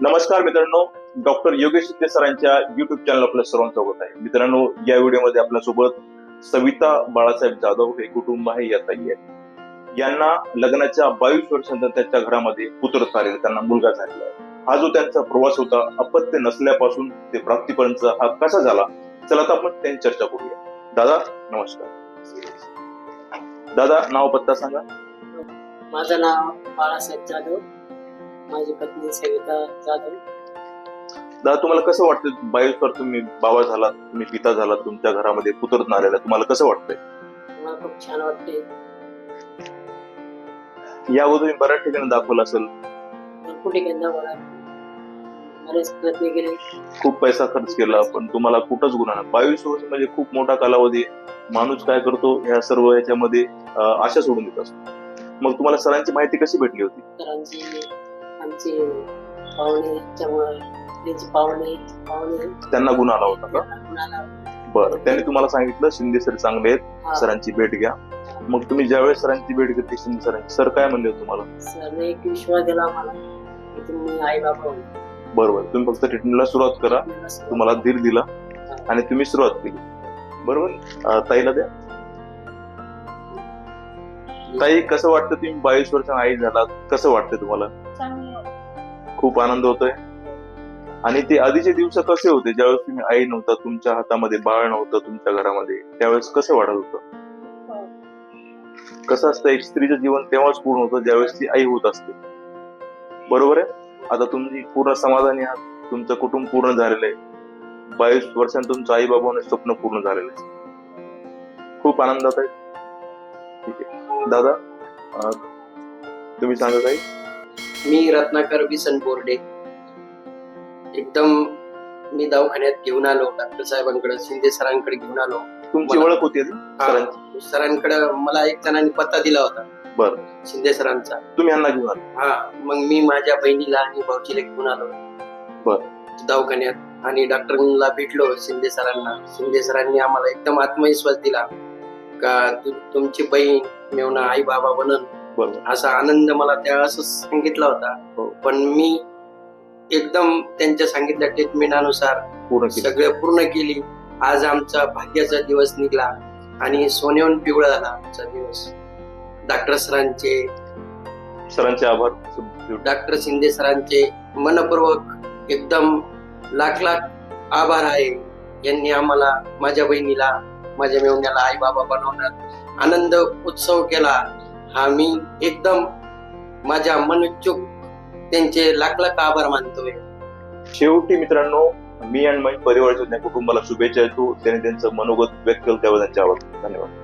नमस्कार मित्रांनो डॉक्टर योगेश शिंदे सरांच्या युट्यूब चॅनल आपल्या सर्वांचं स्वागत आहे. मित्रांनो या व्हिडिओमध्ये आपल्यासोबत सविता बाळासाहेब जाधव हे कुटुंब आहे या ताई आहे यांना लग्नाच्या बावीस वर्षानंतर त्यांच्या घरामध्ये पुत्र झालेला त्यांना मुलगा झालेला आहे. हा जो त्यांचा प्रवास होता अपत्य नसल्यापासून ते प्राप्तीपर्यंत हा कसा झाला? चला आता आपण त्यांची चर्चा करूया. दादा नमस्कार. दादा नाव पत्ता सांगा. माझं नाव बाळासाहेब जाधव. माझी पत्नी सविता जाधव. दादा तुम्हाला कसं वाटतं बावीस वर्ष तुम्ही बाबा झाला तुम्ही पिता झाला तुमच्या घरामध्ये पुत्र आलेला तुम्हाला कसं वाटतंय? मला खूप छान वाटते या अगोदर तुम्ही बऱ्याच ठिकाणी दाखवलं असेल. भरपूर ठिकाणी बघा बरेच प्रयत्न केले. खूप पैसा खर्च केला पण तुम्हाला कुठंच गुन्हा नाही. बावीस वर्ष म्हणजे खूप मोठा कालावधी आहे. माणूस काय करतो ह्या सर्व याच्यामध्ये अं, आशा सोडून देत असतो. मग तुम्हाला सरांची माहिती कशी भेटली होती? सरांची पाहुणे त्यामुळे त्यांचे पाहुणे पाहुणे त्यांना गुन्हा आला होता का? कुणाला बरं त्यांनी तुम्हाला सांगितलं शिंदे सर चांगले आहेत हा, सरांची भेट घ्या. मग तुम्ही ज्यावेळेस सरांची भेट घेतली शिंदे सरांची सर काय म्हणले होते तुम्हाला? सरने एक विश्वास दिला आम्हाला की तुम्ही आई बाबा होईल. बरोबर तुम्ही फक्त ट्रीटमेंटला सुरुवात करा. तुम्हाला धीर दिला आणि तुम्ही सुरुवात केली. बरोबर? अं, ताईला द्या. ताई कसं वाटतं तुम्ही बावीस वर्ष आई झाला कसं वाटतं तुम्हाला? खूप आनंद होतोय. आणि ते आधीचे दिवस कसे होते? ज्यावेळेस तुम्ही आई नव्हता तुमच्या हातामध्ये बाळ नव्हतं तुमच्या घरामध्ये त्यावेळेस कसं वाढत होतं? कसं असतं? एक स्त्रीचं जीवन तेव्हाच पूर्ण होतं ज्यावेळेस ती आई होत असते. बरोबर आहे? आता तुम्ही पूर्ण समाधानी आहात. तुमचं कुटुंब पूर्ण झालेलं आहे. बावीस वर्षांत तुमचं आई बाबा स्वप्न पूर्ण झालेलं आहे. खूप आनंदात आहे. ठीक आहे. दादा तुम्ही सांगा काही? मी रत्नाकर बिसन बोर्डे. एकदम मी दवाखान्यात घेऊन आलो डॉक्टर साहेबांकडे शिंदे सरांकडे घेऊन आलो. तुमची मला- ओळख होती? हा? सरांकडे मला एक जणांनी पत्ता दिला होता. बरं. शिंदे सरांचा. तुम्ही यांना घेऊन आले? हा मग मी माझ्या बहिणीला आणि भाऊजीला घेऊन आलो. बरं. दवाखान्यात. आणि डॉक्टरांना भेटलो शिंदे सरांना. शिंदे सरांनी आम्हाला एकदम आत्मविश्वास दिला. का तु- तुमची बहीण मेवना आई बाबा बनन बरोबर असा आनंद मला त्या असं सांगितला होता. हो. पण मी एकदम त्यांच्या सांगितल्या ट्रीटमेंट अनुसार पूर्ण केली. सगळं पूर्ण केली. आज आमचा भाग्याचा दिवस निघला आणि सोन्याहून पिवळा झाला आमचा दिवस. डॉक्टर सरांचे सरांचे आभार. डॉक्टर शिंदे सरांचे मनपूर्वक एकदम लाख लाख आभार आहे. यांनी आम्हाला माझ्या बहिणीला माझ्या मेवण्याला आई बाबा बनवण्यात आनंद उत्सव केला. हा मी एकदम माझ्या मनोच्चुक त्यांचे लाख लाख आभार मानतोय. शेवटी मित्रांनो मी आणि माझ्या परिवाराच्या कुटुंबाला शुभेच्छा देतो. त्याने त्यांचं मनोगत व्यक्त केलं त्यावर त्यांच्या आभार. धन्यवाद.